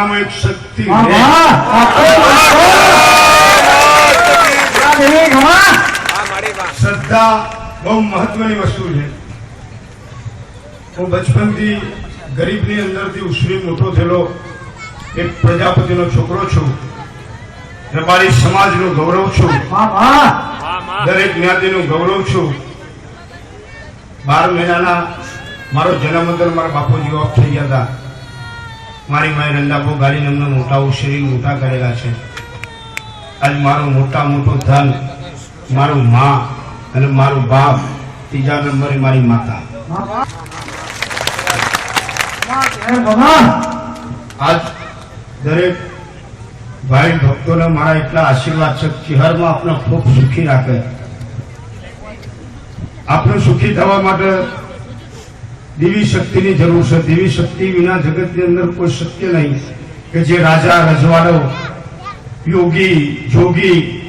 આમાં એક શક્તિ. શ્રદ્ધા બહુ મહત્વની વસ્તુ છે. હું બચપનથી ગરીબની અંદરથી ઉછરી મોટો થયેલો એક પ્રજાપતિનો છોકરો છું રબારી સમાજનું ગૌરવ છું. દરેક જ્ઞાતિનું ગૌરવ છું. બાર મહિનાના મારો જન્મ અંદર મારા બાપુજી ઓફ થઈ ગયા હતા. મારી માએ રંડાપો ગાડી અમને મોટા ઉછેરી મોટા કરેલા છે આજ મારું મોટા મોટું ધન, મારું મા અને મારું બાપ ત્રીજા નંબરે મારી માતા. આજ દરેક ભાઈ ભક્તોને મારા એટલા આશીર્વાદ છે ચિહરમાં આપણે ખૂબ સુખી રાખે આપણે સુખી થવા માટે દેવી શક્તિની જરૂર છે. દેવી શક્તિ વિના જગતની અંદર કોઈ શક્ય નહીં. કે જે રાજા, રજવાડો, યોગી, જોગી,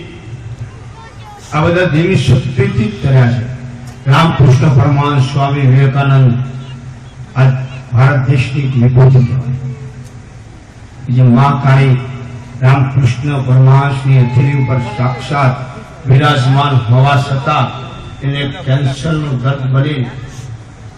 આ બધા દેવી શક્તિથી જ છે. રામકૃષ્ણ પરમાન, સ્વામી વિવેકાનંદ, આ ભારત દેશની વિભૂતિ જે મા કાળી રામકૃષ્ણ પરમાસની હથેળી ઉપર સાક્ષાત વિરાજમાન હોવા છતાં એને કેન્સરનું દર્દ બની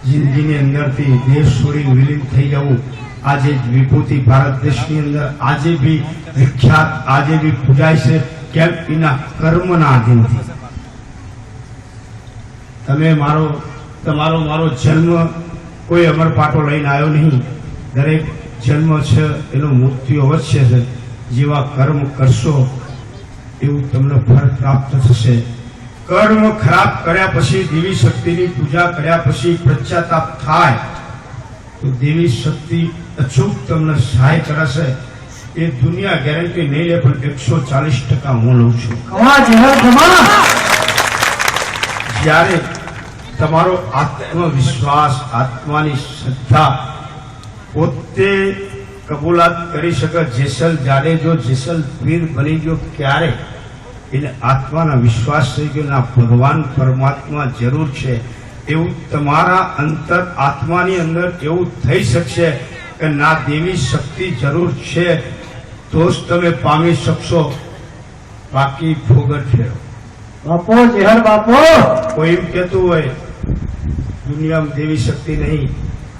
જિંદગીની અંદરથી દેશ છોડી વિલીન થઈ જવું. આજે વિભૂતિ ભારત દેશની અંદર, આજે બી વિખ્યાત, આજે બી પૂજાય છે, કેમ એના કર્મના આધીનથી. તમે મારો, તમારો મારો જન્મ કોઈ અમર પાટો લઈને આવ્યો નહીં. દરેક જન્મ છે, એનો મૃત્યુ અવશ્ય છે. જેવા કર્મ કરશો, એવું તમને ફળ પ્રાપ્ત થશે. કર્મ ખરાબ કર્યા પછી દેવી શક્તિની પૂજા કર્યા પછી પશ્ચાતાપ થાય તો દેવી શક્તિ અચૂક તમને સહાય કરાશે. એ દુનિયા ગેરંટી નહીં લે પણ એકસો ચાલીસ ટકા હું લઉં છું. જ્યારે તમારો આત્મવિશ્વાસ આત્માની શ્રદ્ધા પોતે કબૂલાત કરી શકે જેસલ જાડેજો જેસલ પીર બની ગયો ક્યારે? એને આત્માના વિશ્વાસ થઈ ગયો ના ભગવાન પરમાત્મા જરૂર છે. એવું તમારા અંતર આત્માની અંદર એવું થઈ શકશે કે ના દેવી શક્તિ જરૂર છે. તો જ તમે પામી શકશો. બાકી ફોગર ફેરો બાપો જેહર બાપો! કોઈ એમ કહેતું હોય દુનિયામાં દેવી શક્તિ નહીં.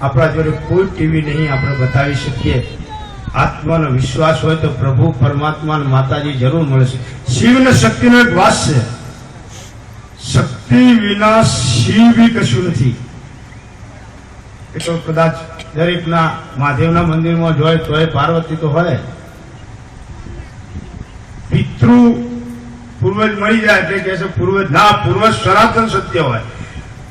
આપણા જોડે કોઈ ટીવી નહીં આપણે બતાવી શકીએ. આત્માનો વિશ્વાસ હોય તો પ્રભુ પરમાત્મા માતાજી જરૂર મળે છે શિવ ને એક વાસ છે. શક્તિ વિના શિવ બી કશું નથી. એ તો કદાચ દરેકના મહાદેવના મંદિરમાં જોય તોય પાર્વતી તો હોય. પિતૃ પૂર્વજ મળી જાય એટલે કે છે પૂર્વજ ના પૂર્વજ સનાતન સત્ય હોય.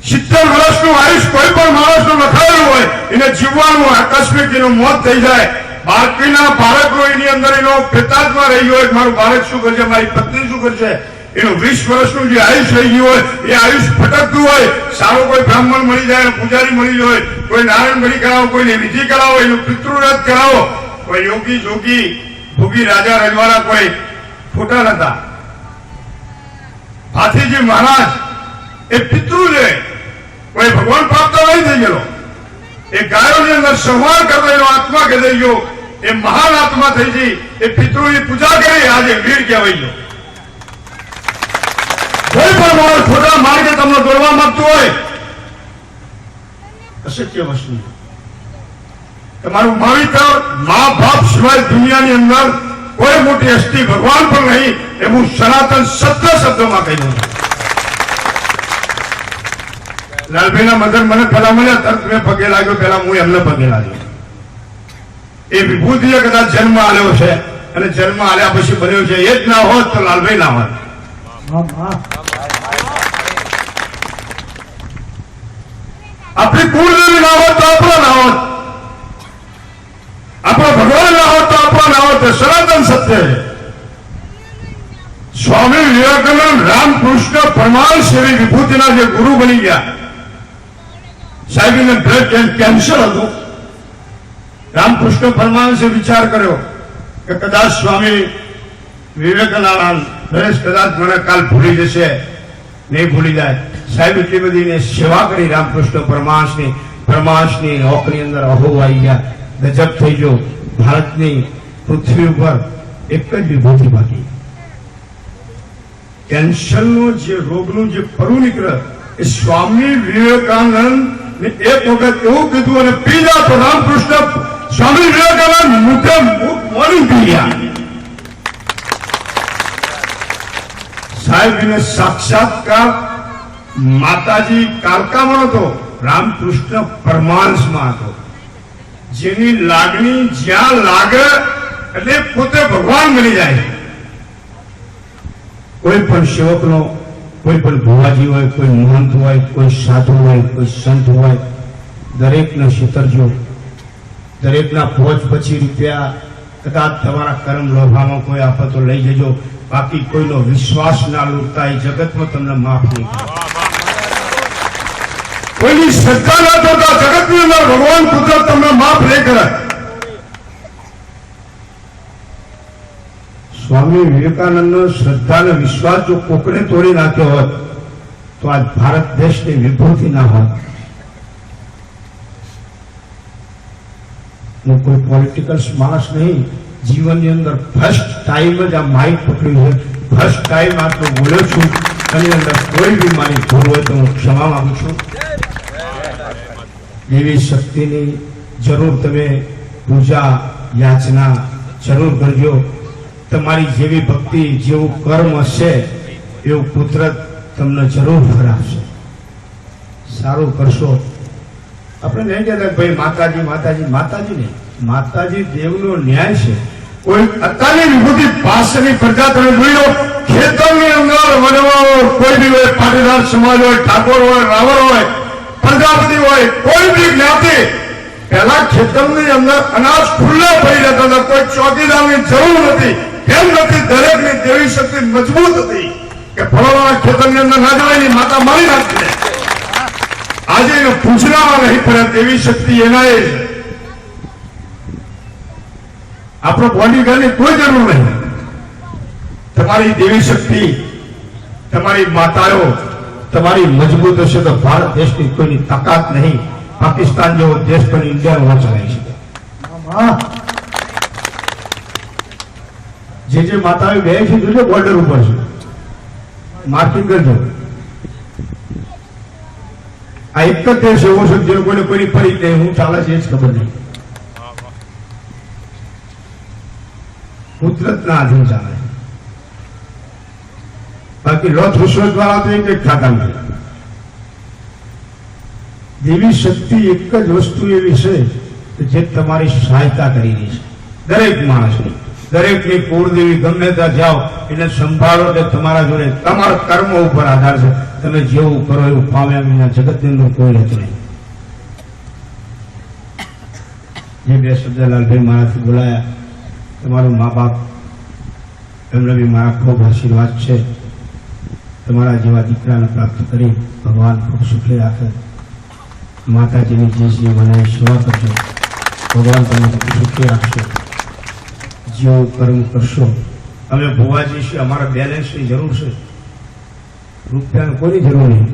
સિત્તેર વર્ષનું આયુષ કોઈ પણ માણસનું લખાયેલું હોય, એને જીવવાનું આકસ્મિક એનું મોત થઈ જાય બાળકીના બાળકો એની અંદર એનો પ્રેતાત્મા રહી હોય મારું બાળક શું કરશે, મારી પત્ની શું કરશે, એનું વીસ વર્ષનું જે આયુષ રહી ગયું હોય, એ આયુષ ફટકતું હોય, સારો કોઈ બ્રાહ્મણ મળી જાય પૂજારી મળી જાય કોઈ નારાયણ બલી કરાવો, કોઈને વિધિ કરાવો, એનું પિતૃરથ કરાવો, કોઈ યોગી જોગી, ભોગી રાજા રજવાડા કોઈ ખોટા નતા. હાથીજી મહારાજ, એ પિતૃ છે. કોઈ ભગવાન પ્રાપ્ત નહીં થઈ ગયેલો. એ ગાયોની અંદર સંહાર કરતો આત્મા કહેવાઈ ગયો, એ મહાન આત્મા થઈ ગઈ, એ પિતૃની પૂજા કરી, આજે વીર કહેવાઈ ગયો કોઈ પણ માણસ ખોટા માર્ગે તમને દોરવા માંગતું હોય અસત્ય વસ્તુ. તમારું માવિતર મા બાપ સિવાય દુનિયાની અંદર કોઈ મોટી હસ્તી ભગવાન પણ નહીં, એ હું સનાતન સત્ય શબ્દોમાં કહી દઉં છું લાલભાઈના મધર મને પેલા મળ્યા તરત મેં પગે લાગ્યો, પેલા હું એમને પગે લાગ્યો. એ વિભૂતિએ કદાચ જન્મ આવ્યો છે અને જન્મ આવ્યા પછી બન્યો છે. એ જ ના હોત તો લાલભાઈ ના હોત. આપણી કુળદેવી ના હોત તો આપણો ના હોત. આપણો ભગવાન ના હોત તો આપણો ના હોત. સનાતન સત્ય સ્વામી વિવેકાનંદ રામકૃષ્ણ પરમાન શ્રી વિભૂતિના જે ગુરુ બની ગયા સાહેબને બ્લડ કેન્સર હતું રામકૃષ્ણ પરમાનસે વિચાર કર્યો કે કદાચ સ્વામી વિવેકાનંદ નરેશ કદાચ મને કાલ ભૂલી જશે નહીં ભૂલી જાય સાહેબ એટલી બધી એને સેવા કરી રામકૃષ્ણ પરમાસની પરમાસની નોકરી અંદર અહો આવી ગયા ગજબ થઈ ગયો ભારતની પૃથ્વી ઉપર એક જ વિભૂતિ બાકી કેન્સરનો જે રોગનું જે પરુ નીકળે એ સ્વામી વિવેકાનંદ ને એક વખત એવું કીધું અને પીધા તો રામકૃષ્ણ સ્વામી વિવેકાનંદ મુખે મુખ મોડી ગયા. સાહેબ સાક્ષાત્કાર માતાજી કાલકામાં હતો, રામકૃષ્ણ પરમાંશમાં હતો. જેની લાગણી જ્યાં લાગે એટલે પોતે ભગવાન બની જાય. કોઈ પણ સેવકનો કોઈ પણ ભુવાજી હોય, કોઈ મહંત હોય, કોઈ સાધુ હોય, કોઈ સંત હોય, દરેકને સુતરજો. દરેકના પહોંચ પછી રૂપિયા કદાચ તમારા કર્મ લોભામાં કોઈ આફતો લઈ જજો. બાકી કોઈનો વિશ્વાસ ના લૂટતા એ જગતમાં તમને માફ નહીં કોઈની શ્રદ્ધા ના થતા જગતની અંદર ભગવાન કુદરત તમને માફ નહીં કરે. સ્વામી વિવેકાનંદનો શ્રદ્ધા અને વિશ્વાસ જો કોકડે તોડી નાખ્યો હોત તો આજ ભારત દેશની વિભૂતિ ના હોત હું કોઈ પોલિટિકલ માણસ નહીં, જીવનની અંદર ફર્સ્ટ ટાઈમ જ આ માઇક પકડ્યું છે ફર્સ્ટ ટાઈમ આટલો બોલ્યો છું, એની અંદર કોઈ બી મારી ભૂલ હોય તો હું ક્ષમા માંગુ છું. એવી શક્તિની જરૂર તમે પૂજા યાચના જરૂર કરજો. તમારી જેવી ભક્તિ, જેવું કર્મ હશે, એવું કુદરત તમને જરૂર ફરાવશે. સારું કરશો. આપણે નહીં કહેતા ભાઈ માતાજી માતાજી માતાજી નહીં. માતાજી દેવનો ન્યાય છે. કોઈ અત્યારની વિભૂતિ પાસેની પ્રજા તમે જોઈ લો, ખેતરની અંદર વનવાઓ કોઈ બી હોય, પાટીદાર સમાજ હોય, ઠાકોર હોય, રાવણ હોય, પ્રજાપતિ હોય, કોઈ બી જ્ઞાતિ, પહેલા ખેતરની અંદર અનાજ ખુલ્લા પડી જતા હતા. કોઈ ચોકીદારની જરૂર નથી. કેમ નથી દરેકની દેવી શક્તિ મજબૂત હતી કે ફળવાના ખેતરની અંદર ના જવાયની માતા મારી નાખી આજે એને પૂછનામાં નહીં પડે તેવી શક્તિ એના આપણો બોડીગાર્ડની કોઈ જરૂર નહીં. તમારી દેવી શક્તિ, તમારી માતાઓ, તમારી મજબૂત હશે તો ભારત દેશની કોઈની તાકાત નહીં. પાકિસ્તાન જેવો દેશ પણ ઇન્ડિયા ચલાવી શકે. જે જે માતાઓ બે છે, જોજો બોર્ડર ઉપર છે. માર્કિંગ કરજો. આ એક જ દેશ એવો છે, જે કોઈને કોઈની ફરી નહીં. હું ચાલે છે, એ જ ખબર નહીં. કુદરતના આધીન ચાલે. બાકી લોથ રુશ્વત દ્વારા તો એક એક ખાતા નથી. દેવી શક્તિ એક જ વસ્તુ એવી છે, કે જે તમારી સહાયતા કરી રહી છે. દરેક માણસની. દરેકની કુળદેવી ગમે ત્યાં જાઓ, એને સંભાળો કે તમારા જોડે તમારા કર્મ ઉપર આધાર છે. તમે જેવું કરો એવું પામ્યા વિના જગતની અંદર કોઈ રહેતું નહીં. જે બે શબ્દ લાલભાઈ મારાથી બોલાયા, તમારું મા બાપ એમને બી મારા ખૂબ આશીર્વાદ છે. તમારા જેવા દીકરાને પ્રાપ્ત કરી ભગવાન ખૂબ સુખી રાખે. માતાજીની જે મને સેવા કરજો. ભગવાન તમને સુખી રાખશે. જેવું કર્મ કરશો. અમે ભુવાજી છે અમારા બેલેન્સની જરૂર છે. રૂપિયાની કોની જરૂર નહીં.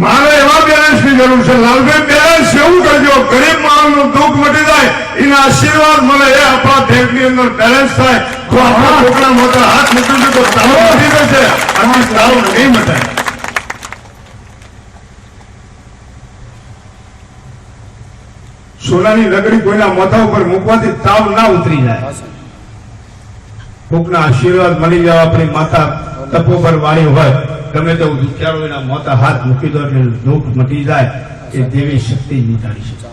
મારે એવા બેલેન્સની જરૂર છે લાલભાઈ બેલેન્સ એવું કરજો ગરીબ માણસનું દુઃખ મટી જાય એના આશીર્વાદ મળે એ આપણા બેંકની અંદર બેલેન્સ થાય. તો આપણા છોકરા મોટા હાથ મૂકી દે તો તાવ મટી જશે. અને તાવ નહીં મટાય. સોનાની લગડી કોઈના માથા ઉપર મૂકવાથી તાવ ના ઉતરી જાય. કોકના આશીર્વાદ મળી જાવ આપણી માતા તપોબર વાળી હોય ગમે તેવું વિચારો એના મોતા હાથ મૂકી દો એટલે દુઃખ મટી જાય એ દેવી શક્તિ જ નિતારી છે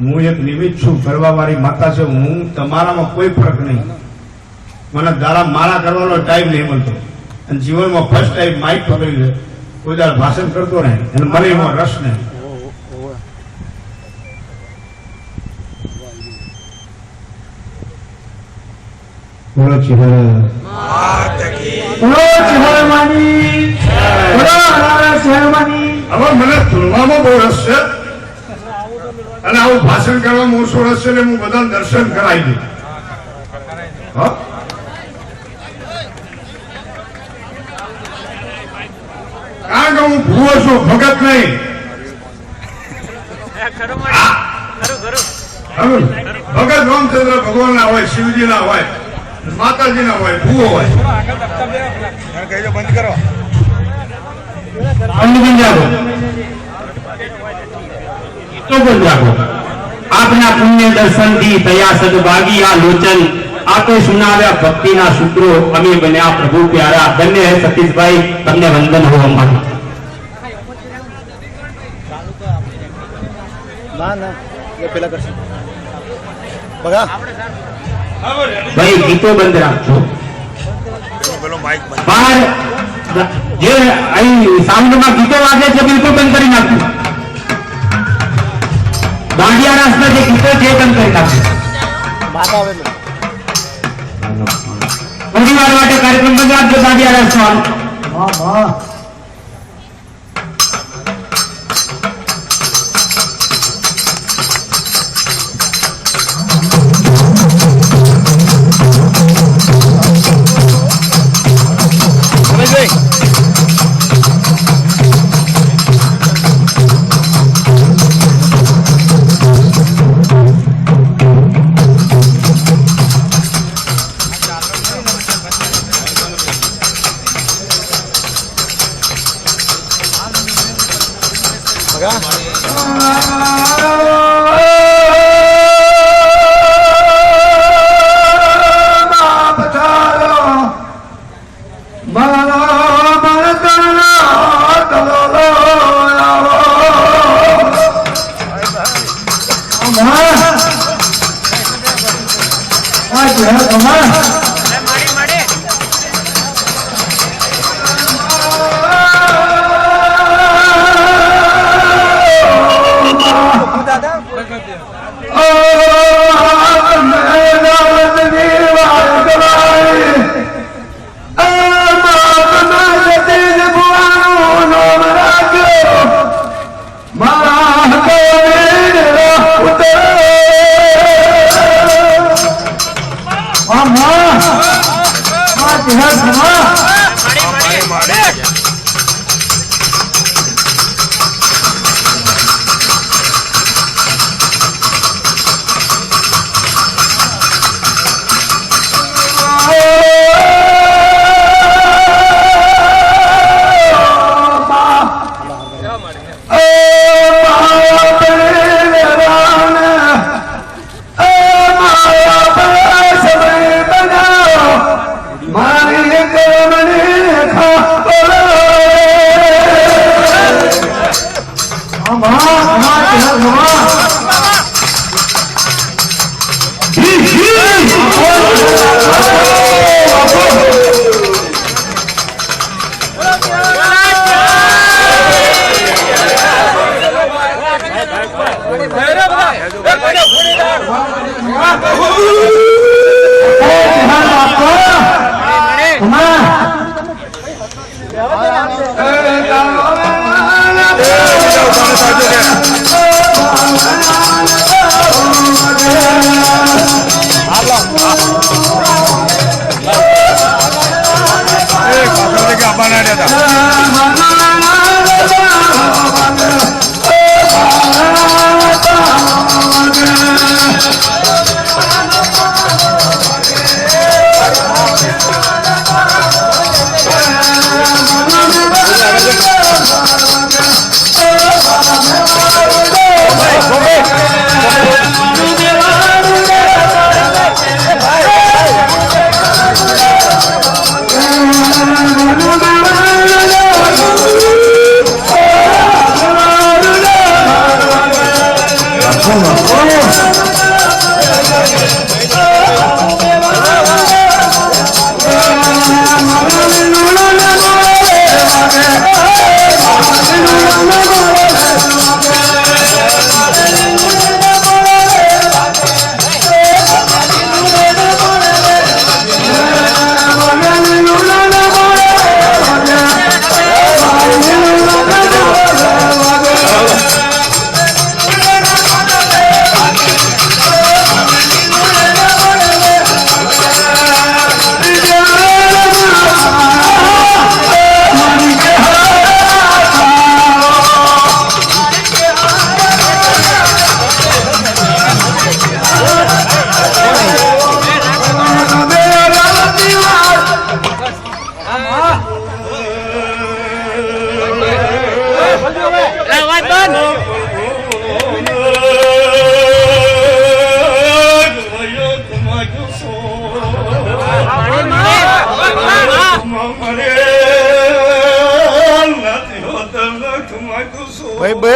હું એક નિમિત્ત છું ફરવા વાળી માતા છે હું તમારામાં કોઈ ફરક નહીં. મને દાડા મારા કરવાનો ટાઈમ નહીં મળતો. અને જીવનમાં ફર્સ્ટ ટાઈમ માઇક પકડી લે કોઈ દાડ ભાષણ કરતો નહીં અને મને એમાં રસ નહીં. બોલો ચિહરા બોલો ચહેરમાની બોલો હરારા ચહેરમાની હવે મને તુલનામાં બહુ રસ છે. અને આવું ભાષણ કરવા હું શું રસ છે એટલે હું બધા દર્શન કરાવી દઉં. હા? કારણ કે હું ભૂવો છું ભગત નહીં. ભગત રામચંદ્ર ભગવાન ના હોય શિવજી ના હોય. માતાજી ના હોય, ભૂવો હોય. પુણ્ય દર્શનથી તયા સદભાગી આ લોચન આપે સુનાવ્યા ભક્તિના સૂત્રો અમે બન્યા પ્રભુ પ્યારા. ધન્ય સતીશભાઈ, તમને વંદન હો અમારું. ના ના પેલા કરશું. ભાઈ ગીતો બંધ રાખજો. બહાર જે અહીં સાઉન્ડમાં ગીતો વાગે છે, બિલકુલ બંધ કરી નાખજો. દાંડિયા રાસના જે ગીતો છે બંધ કરી નાખજો. માતા થોડી વાર માટે કાર્યક્રમ બંધ રાખજો, દાંડિયા રાસનો. હા આ ગ્રહ કમા દાદા Oh,